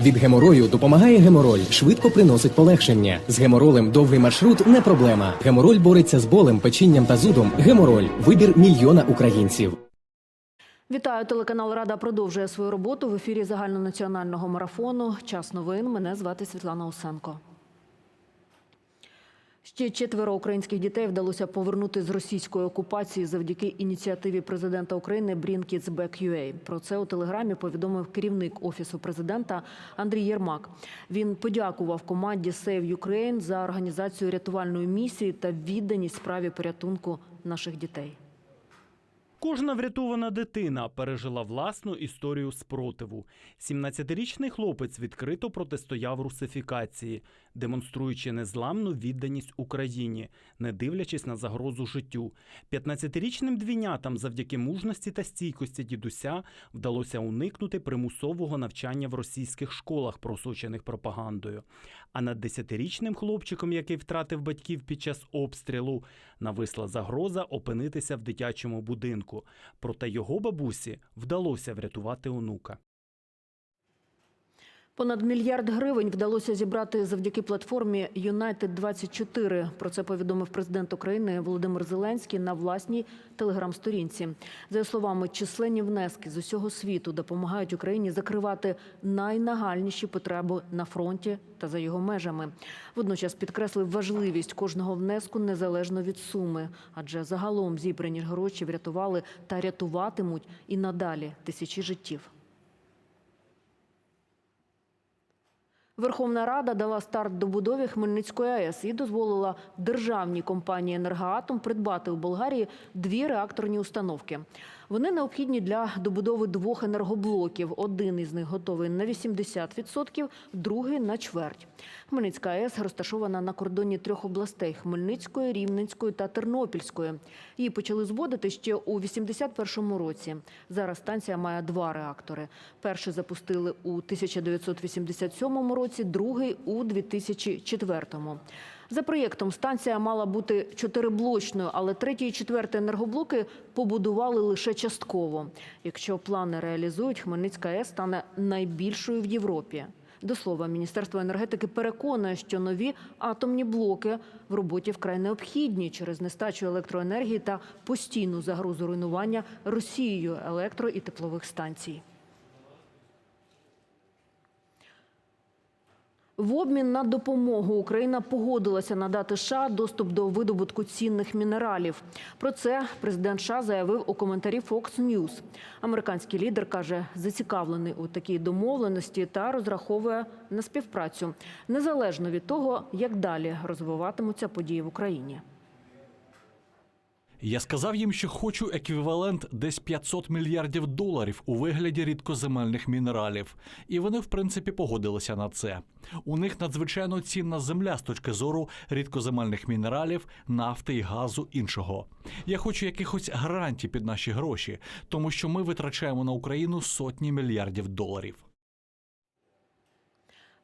Від геморою допомагає гемороль, швидко приносить полегшення. З геморолем довгий маршрут не проблема. Гемороль бореться з болем, печінням та зудом. Гемороль вибір мільйона українців. Вітаю, телеканал Рада продовжує свою роботу в ефірі загальнонаціонального марафону. Час новин. Мене звати Світлана Усенко. Ще четверо українських дітей вдалося повернути з російської окупації завдяки ініціативі президента України Bring Kids Back UA. Про це у телеграмі повідомив керівник офісу президента Андрій Єрмак. Він подякував команді Save Ukraine за організацію рятувальної місії та відданість справі порятунку наших дітей. Кожна врятована дитина пережила власну історію спротиву. 17-річний хлопець відкрито протистояв русифікації, демонструючи незламну відданість Україні, не дивлячись на загрозу життю. 15-річним двійнятам завдяки мужності та стійкості дідуся вдалося уникнути примусового навчання в російських школах, просочених пропагандою. А над 10-річним хлопчиком, який втратив батьків під час обстрілу, нависла загроза опинитися в дитячому будинку. Проте його бабусі вдалося врятувати онука. Понад мільярд гривень вдалося зібрати завдяки платформі United 24 Про це повідомив президент України Володимир Зеленський на власній телеграм-сторінці. За словами, численні внески з усього світу допомагають Україні закривати найнагальніші потреби на фронті та за його межами. Водночас підкреслив важливість кожного внеску незалежно від суми, адже загалом зібрані гроші врятували та рятуватимуть і надалі тисячі життів. Верховна Рада дала старт добудові Хмельницької АЕС і дозволила державній компанії «Енергоатом» придбати у Болгарії дві реакторні установки. Вони необхідні для добудови двох енергоблоків. Один із них готовий на 80%, другий – на чверть. Хмельницька АЕС розташована на кордоні трьох областей – Хмельницької, Рівненської та Тернопільської. Її почали зводити ще у 81-му році. Зараз станція має два реактори. Перший запустили у 1987 році, другий – у 2004-му. За проєктом станція мала бути чотириблочною, але третій і четвертий енергоблоки побудували лише частково. Якщо плани реалізують, Хмельницька АЕС стане найбільшою в Європі. До слова, Міністерство енергетики переконує, що нові атомні блоки в роботі вкрай необхідні через нестачу електроенергії та постійну загрозу руйнування Росією електро і теплових станцій. В обмін на допомогу Україна погодилася надати США доступ до видобутку цінних мінералів. Про це президент США заявив у коментарі Fox News. Американський лідер каже, зацікавлений у такій домовленості та розраховує на співпрацю незалежно від того, як далі розвиватимуться події в Україні. Я сказав їм, що хочу еквівалент десь 500 мільярдів доларів у вигляді рідкоземельних мінералів, і вони, в принципі, погодилися на це. У них надзвичайно цінна земля з точки зору рідкоземельних мінералів, нафти і газу іншого. Я хочу якихось гарантій під наші гроші, тому що ми витрачаємо на Україну сотні мільярдів доларів.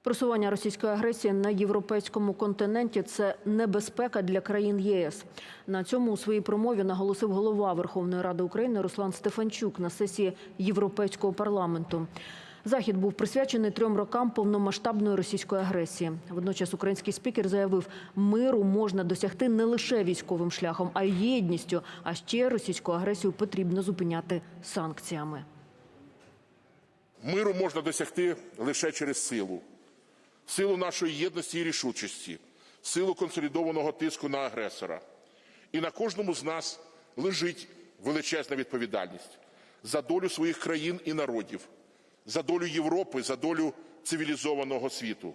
Просування російської агресії на європейському континенті це небезпека для країн ЄС. На цьому у своїй промові наголосив голова Верховної Ради України Руслан Стефанчук на сесії Європейського парламенту. Захід був присвячений трьом рокам повномасштабної російської агресії. Водночас український спікер заявив, миру можна досягти не лише військовим шляхом, а й єдністю. А ще російську агресію потрібно зупиняти санкціями. Миру можна досягти лише через силу. Силу нашої єдності і рішучості, силу консолідованого тиску на агресора. І на кожному з нас лежить величезна відповідальність за долю своїх країн і народів, за долю Європи, за долю цивілізованого світу.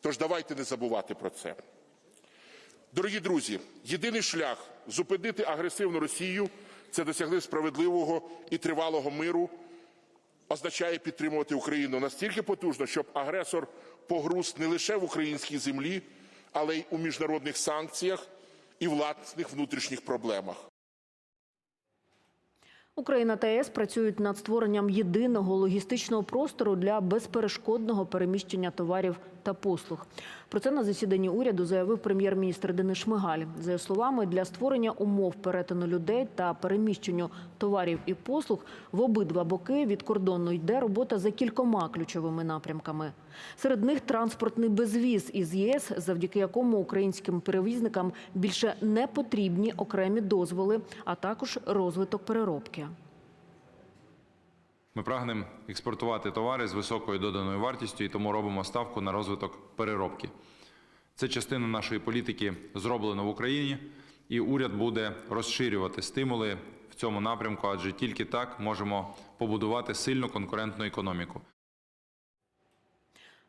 Тож давайте не забувати про це. Дорогі друзі, єдиний шлях зупинити агресивну Росію це досягти справедливого і тривалого миру означає підтримувати Україну настільки потужно, щоб агресор погруз не лише в українській землі, але й у міжнародних санкціях і власних внутрішніх проблемах. Україна та ЄС працюють над створенням єдиного логістичного простору для безперешкодного переміщення товарів та послуг. Про це на засіданні уряду заявив прем'єр-міністр Денис Шмигаль. За його словами, для створення умов перетину людей та переміщенню товарів і послуг в обидва боки від кордону йде робота за кількома ключовими напрямками. Серед них транспортний безвіз із ЄС, завдяки якому українським перевізникам більше не потрібні окремі дозволи, а також розвиток переробки. Ми прагнемо експортувати товари з високою доданою вартістю і тому робимо ставку на розвиток переробки. Це частина нашої політики зроблено в Україні, і уряд буде розширювати стимули в цьому напрямку, адже тільки так можемо побудувати сильну конкурентну економіку.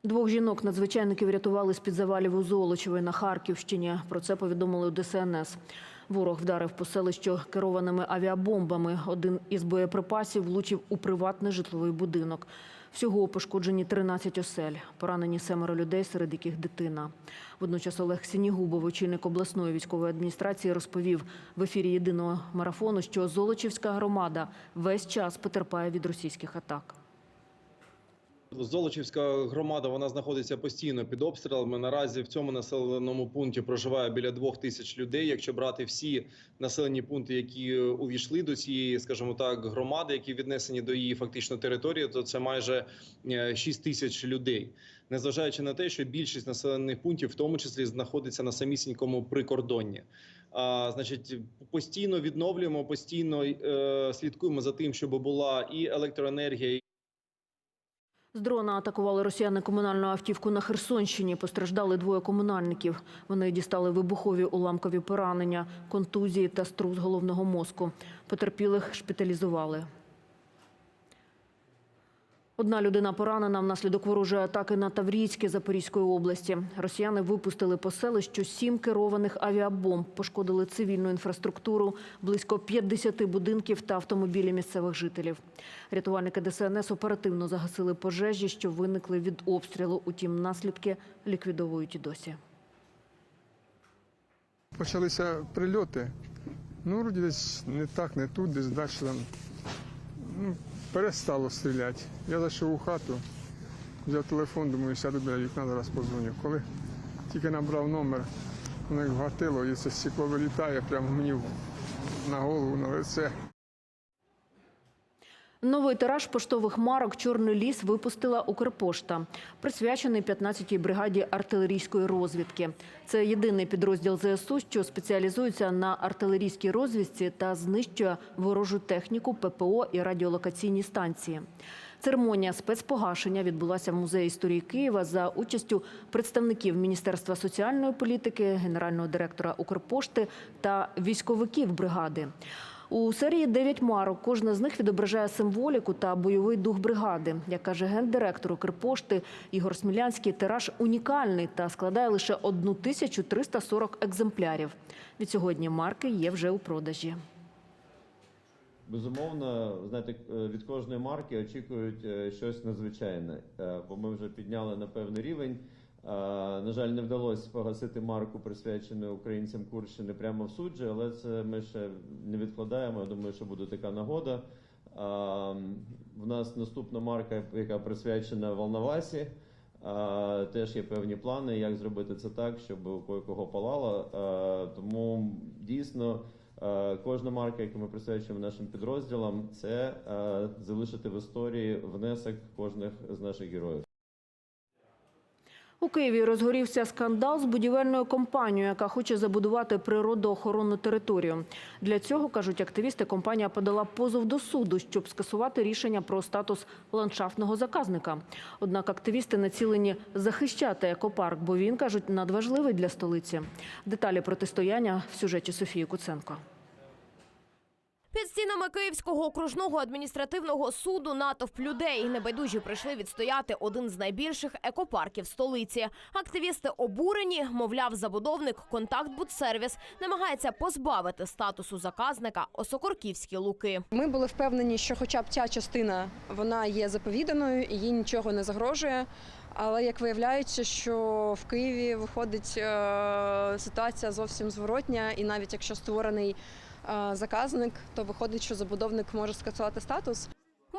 Двох жінок надзвичайники врятували з-під завалів у Золочеві на Харківщині. Про це повідомили у ДСНС. Ворог вдарив по селищу керованими авіабомбами. Один із боєприпасів влучив у приватний житловий будинок. Всього пошкоджені 13 осель. Поранені семеро людей, серед яких дитина. Водночас Олег Сінігубов, очільник обласної військової адміністрації, розповів в ефірі єдиного марафону, що Золочівська громада весь час потерпає від російських атак. Золочівська громада вона знаходиться постійно під обстрілами. Наразі в цьому населеному пункті проживає біля двох тисяч людей. Якщо брати всі населені пункти, які увійшли до цієї, скажімо так, громади, які віднесені до її фактично території, то це майже 6 тисяч людей. Незважаючи на те, що більшість населених пунктів, в тому числі, знаходиться на самісінькому прикордонні. А, значить, постійно відновлюємо, постійно е, слідкуємо за тим, щоб була і електроенергія. З дрона атакували росіяни комунальну автівку на Херсонщині. Постраждали двоє комунальників. Вони дістали вибухові уламкові поранення, контузії та струс головного мозку. Потерпілих шпиталізували. Одна людина поранена внаслідок ворожої атаки на Таврійське Запорізької області. Росіяни випустили по селищу сім керованих авіабомб, пошкодили цивільну інфраструктуру, близько 50 будинків та автомобілі місцевих жителів. Рятувальники ДСНС оперативно загасили пожежі, що виникли від обстрілу. Утім, наслідки ліквідовують і досі. Почалися прильоти. Ну, десь не так, не тут, десь далі. Перестало стріляти. Я зайшов у хату, взяв телефон, думаю, сяду біля вікна, зараз позвоню. Коли тільки набрав номер, воно їх вгатило, і це стекло вилітає прямо мені на голову, на лице. Новий тираж поштових марок Чорний ліс випустила Укрпошта, присвячений 15-й бригаді артилерійської розвідки. Це єдиний підрозділ ЗСУ, що спеціалізується на артилерійській розвідці та знищує ворожу техніку, ППО і радіолокаційні станції. Церемонія спецпогашення відбулася в музеї історії Києва за участю представників Міністерства соціальної політики, генерального директора Укрпошти та військовиків бригади. У серії дев'ять марок. Кожна з них відображає символіку та бойовий дух бригади. Як каже гендиректор Укрпошти Ігор Смілянський, тираж унікальний та складає лише 1340 екземплярів. Від сьогодні марки є вже у продажі. Безумовно, знаєте, від кожної марки очікують е, щось надзвичайне, Е, бо ми вже підняли на певний рівень. Е, На жаль, не вдалося погасити марку, присвячену українцям Курщини прямо в суджі, але це ми ще не відкладаємо. Я думаю, що буде така нагода. Е, В нас наступна марка, яка присвячена Волновасі. Е, Теж є певні плани, як зробити це так, щоб у кого палало. Тому дійсно. Кожна марка, яку ми присвячуємо нашим підрозділам, це залишити в історії внесок кожних з наших героїв. У Києві розгорівся скандал з будівельною компанією, яка хоче забудувати природоохоронну територію. Для цього, кажуть активісти, компанія подала позов до суду, щоб скасувати рішення про статус ландшафтного заказника. Однак активісти націлені захищати екопарк, бо він, кажуть, надважливий для столиці. Деталі протистояння в сюжеті Софії Куценко. Під стінами Київського окружного адміністративного суду натовп людей небайдужі прийшли відстояти один з найбільших екопарків столиці. Активісти обурені, мовляв, забудовник «Контакт-Будсервіс» намагається позбавити статусу заказника Осокорківські луки. Ми були впевнені, що хоча б ця частина вона є заповіданою і їй нічого не загрожує. Але як виявляється, що в Києві виходить е, ситуація зовсім зворотня, і навіть якщо створений заказник, то виходить, що забудовник може скасувати статус.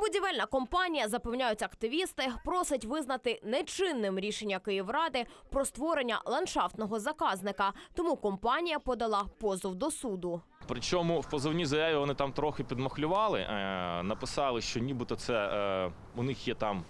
Будівельна компанія, запевняють активісти, просить визнати нечинним рішення Київради про створення ландшафтного заказника. Тому компанія подала позов до суду. Причому в позовній заяві вони там трохи підмахлювали, е, написали, що нібито це е, у них є там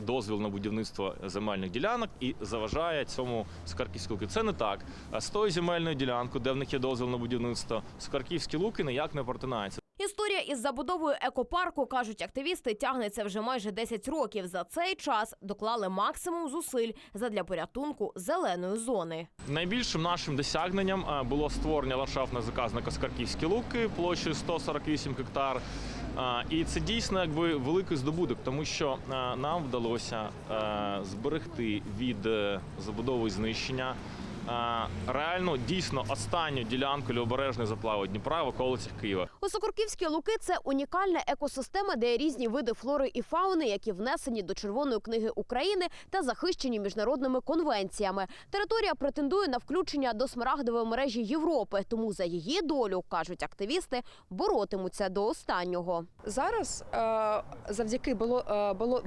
дозвіл на будівництво земельних ділянок і заважає цьому Скарківські луки. Це не так. А З тою земельною ділянкою, де в них є дозвіл на будівництво, Скарківські луки ніяк не протинається. Історія із забудовою екопарку, кажуть активісти, тягнеться вже майже 10 років. За цей час доклали максимум зусиль задля порятунку зеленої зони. Найбільшим нашим досягненням було створення ландшафтного заказника Скарківські луки площею 148 гектар. І це дійсно якби великий здобуток, тому що нам вдалося е, зберегти від е, забудови знищення реально дійсно останню ділянку лівобережної заплави Дніпра в околицях Києва. Осокорківські луки це унікальна екосистема, де є різні види флори і фауни, які внесені до Червоної книги України та захищені міжнародними конвенціями. Територія претендує на включення до смарагдової мережі Європи, тому за її долю кажуть активісти боротимуться до останнього. Зараз е, завдяки е,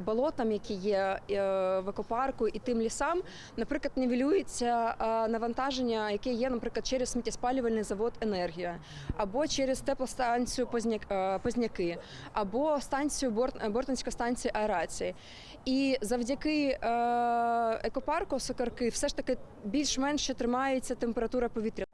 болотам, які є е, в екопарку, і тим лісам, наприклад, нівелюється е, навантаження, яке є, наприклад, через сміттєспалювальний завод Енергія, або через теплостанцію е, Позняки, або станцію Борт, Бортницька станція аерації. І завдяки е, екопарку Сокарки все ж таки більш-менше тримається температура повітря.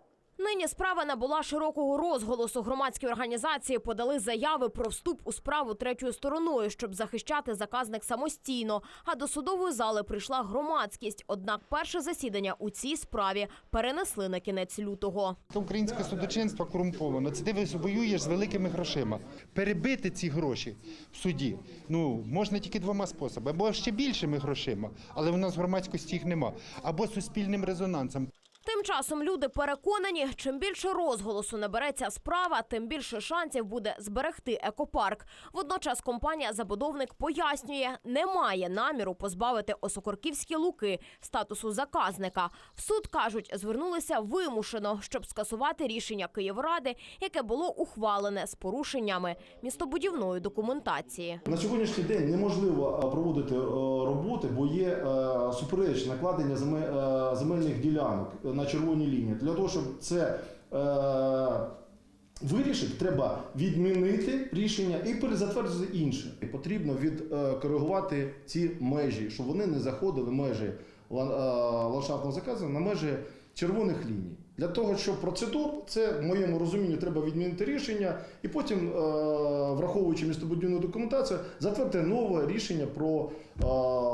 Нині справа набула широкого розголосу. Громадські організації подали заяви про вступ у справу третьою стороною, щоб захищати заказник самостійно. А до судової зали прийшла громадськість. Однак перше засідання у цій справі перенесли на кінець лютого. Українське судочинство корумповано. Це ти воюєш з великими грошима. Перебити ці гроші в суді ну можна тільки двома способами: або ще більшими грошима, але в нас громадськості їх нема, або суспільним резонансом. Тим часом люди переконані, чим більше розголосу набереться справа, тим більше шансів буде зберегти екопарк. Водночас компанія забудовник пояснює, не має наміру позбавити осокорківські луки статусу заказника. В суд кажуть, звернулися вимушено, щоб скасувати рішення Київради, яке було ухвалене з порушеннями містобудівної документації. На сьогоднішній день неможливо е, проводити е, роботи, бо є е, суперечне накладення земе- земельних ділянок на червоній лінії. Для того, щоб це е, вирішити, треба відмінити рішення і перезатвердити інше. І Потрібно відкоригувати ці межі, щоб вони не заходили межі е, ландшафтного заказу на межі червоних ліній. Для того, щоб процедур, це в моєму розумінні треба відмінити рішення і потім, е, враховуючи містобудівну документацію, затвердити нове рішення про е,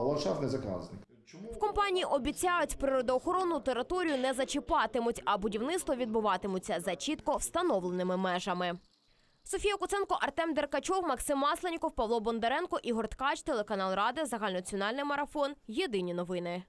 ландшафтний заказник. В компанії обіцяють, природоохоронну територію не зачіпатимуть, а будівництво відбуватимуться за чітко встановленими межами. Софія Куценко, Артем Деркачов, Максим Масленіков, Павло Бондаренко, Ігор Ткач, телеканал Ради, загальнонаціональний марафон. Єдині новини.